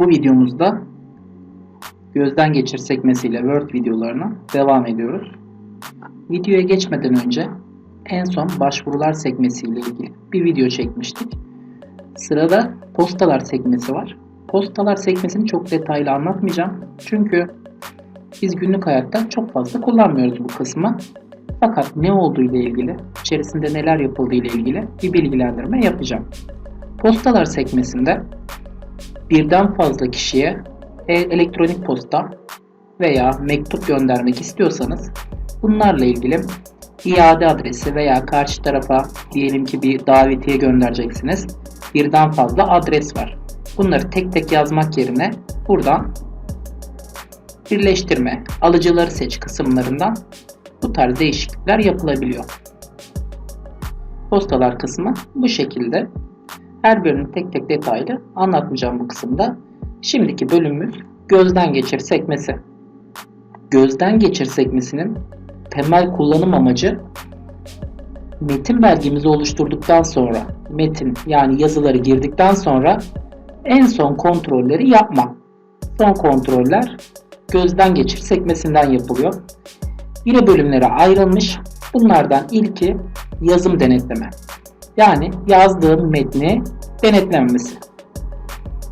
Bu videomuzda gözden geçir sekmesiyle Word videolarına devam ediyoruz. Videoya geçmeden önce en son başvurular sekmesiyle ilgili bir video çekmiştik. Sırada postalar sekmesi var. Postalar sekmesini çok detaylı anlatmayacağım. Çünkü biz günlük hayatta çok fazla kullanmıyoruz bu kısmı. Fakat ne olduğu ile ilgili, içerisinde neler yapıldığı ile ilgili bir bilgilendirme yapacağım. Postalar sekmesinde birden fazla kişiye e- elektronik posta veya mektup göndermek istiyorsanız bunlarla ilgili iade adresi veya karşı tarafa diyelim ki bir davetiye göndereceksiniz. Birden fazla adres var. Bunları tek tek yazmak yerine buradan birleştirme, alıcıları seç kısımlarından bu tarz değişiklikler yapılabiliyor. Postalar kısmı bu şekilde. Her birini tek tek detaylı anlatmayacağım bu kısımda. Şimdiki bölümümüz gözden geçir sekmesi. Gözden geçir sekmesinin temel kullanım amacı metin belgemizi oluşturduktan sonra metin yani yazıları girdikten sonra en son kontrolleri yapma. Son kontroller gözden geçir sekmesinden yapılıyor. Yine bölümlere ayrılmış. Bunlardan ilki yazım denetleme. Yani yazdığım metni denetlenmesi.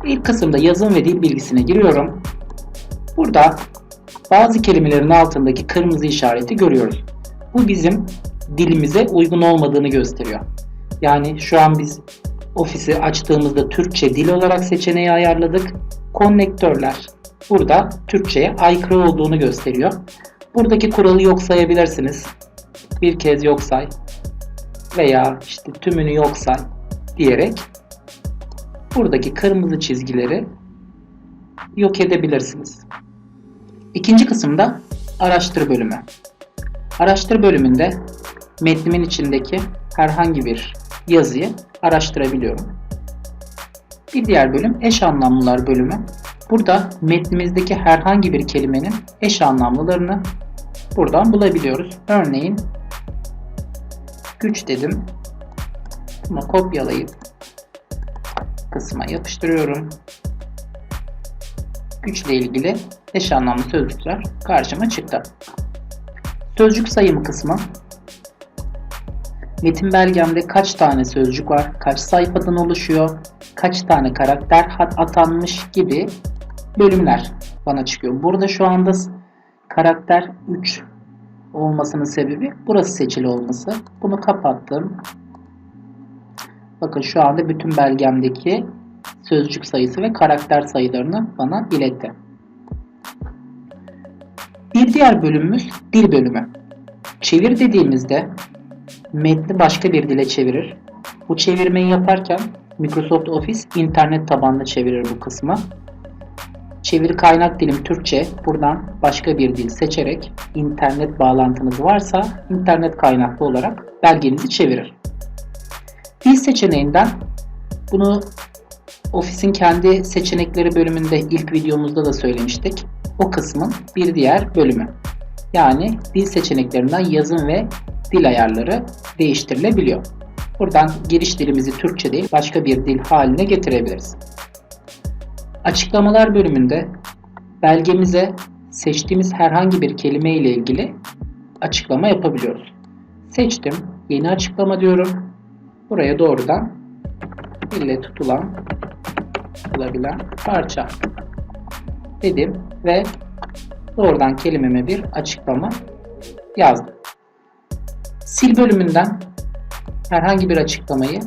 İlk kısımda yazım ve dil bilgisine giriyorum. Burada bazı kelimelerin altındaki kırmızı işareti görüyoruz. Bu bizim dilimize uygun olmadığını gösteriyor. Yani şu an biz ofisi açtığımızda Türkçe dil olarak seçeneği ayarladık. Konnektörler burada Türkçe'ye aykırı olduğunu gösteriyor. Buradaki kuralı yok sayabilirsiniz. Bir kez yok say veya işte tümünü yok say diyerek buradaki kırmızı çizgileri yok edebilirsiniz. İkinci kısımda araştır bölümü. Araştır bölümünde metnimin içindeki herhangi bir yazıyı araştırabiliyorum. Bir diğer bölüm eş anlamlılar bölümü. Burada metnimizdeki herhangi bir kelimenin eş anlamlılarını buradan bulabiliyoruz. Örneğin güç dedim. Bunu kopyalayıp kısma yapıştırıyorum. Güçle ilgili eş anlamlı sözcükler karşıma çıktı. Sözcük sayımı kısmı Metin belgemde kaç tane sözcük var, kaç sayfadan oluşuyor, kaç tane karakter atanmış gibi bölümler bana çıkıyor. Burada şu anda karakter 3 olmasının sebebi burası seçili olması. Bunu kapattım. Bakın şu anda bütün belgemdeki sözcük sayısı ve karakter sayılarını bana iletti. Bir diğer bölümümüz dil bölümü. Çevir dediğimizde metni başka bir dile çevirir. Bu çevirmeyi yaparken Microsoft Office internet tabanlı çevirir bu kısmı. Çeviri kaynak dilim Türkçe. Buradan başka bir dil seçerek internet bağlantınız varsa internet kaynaklı olarak belgenizi çevirir. Dil seçeneğinden bunu Office'in kendi seçenekleri bölümünde ilk videomuzda da söylemiştik. O kısmın bir diğer bölümü. Yani dil seçeneklerinden yazım ve dil ayarları değiştirilebiliyor. Buradan giriş dilimizi Türkçe değil başka bir dil haline getirebiliriz. Açıklamalar bölümünde belgemize seçtiğimiz herhangi bir kelime ile ilgili açıklama yapabiliyoruz. Seçtim. Yeni açıklama diyorum. Buraya doğrudan elle tutulan tutulabilen parça dedim ve doğrudan kelimeme bir açıklama yazdım. Sil bölümünden herhangi bir açıklamayı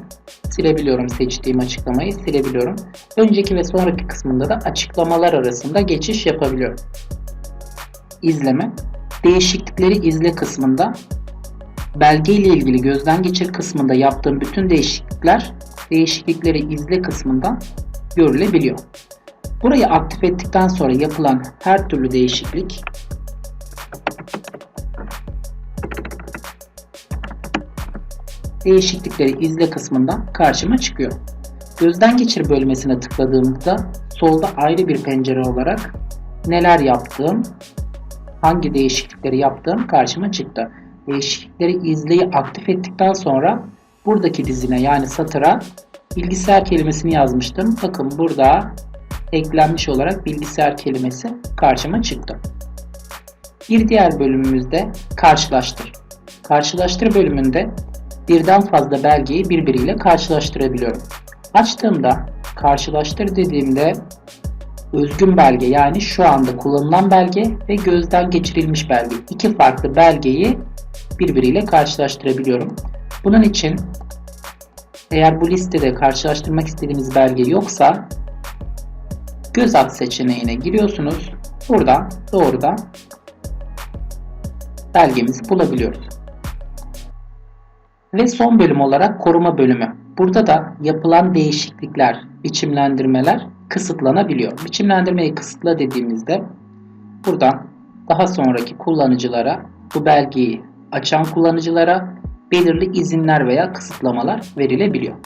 silebiliyorum. Seçtiğim açıklamayı silebiliyorum. Önceki ve sonraki kısmında da açıklamalar arasında geçiş yapabiliyorum. İzleme. Değişiklikleri izle kısmında belge ile ilgili gözden geçir kısmında yaptığım bütün değişiklikler değişiklikleri izle kısmında görülebiliyor. Burayı aktif ettikten sonra yapılan her türlü değişiklik değişiklikleri izle kısmından karşıma çıkıyor. Gözden geçir bölmesine tıkladığımda solda ayrı bir pencere olarak neler yaptığım, hangi değişiklikleri yaptığım karşıma çıktı. Değişiklikleri izleyi aktif ettikten sonra buradaki dizine yani satıra bilgisayar kelimesini yazmıştım. Bakın burada eklenmiş olarak bilgisayar kelimesi karşıma çıktı. Bir diğer bölümümüzde karşılaştır. Karşılaştır bölümünde birden fazla belgeyi birbiriyle karşılaştırabiliyorum. Açtığımda karşılaştır dediğimde özgün belge yani şu anda kullanılan belge ve gözden geçirilmiş belge. iki farklı belgeyi birbiriyle karşılaştırabiliyorum. Bunun için eğer bu listede karşılaştırmak istediğiniz belge yoksa göz at seçeneğine giriyorsunuz. Buradan doğrudan belgemizi bulabiliyoruz. Ve son bölüm olarak koruma bölümü. Burada da yapılan değişiklikler, biçimlendirmeler kısıtlanabiliyor. Biçimlendirmeyi kısıtla dediğimizde buradan daha sonraki kullanıcılara bu belgeyi açan kullanıcılara belirli izinler veya kısıtlamalar verilebiliyor.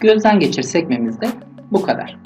Gözden geçir sekmemizde bu kadar.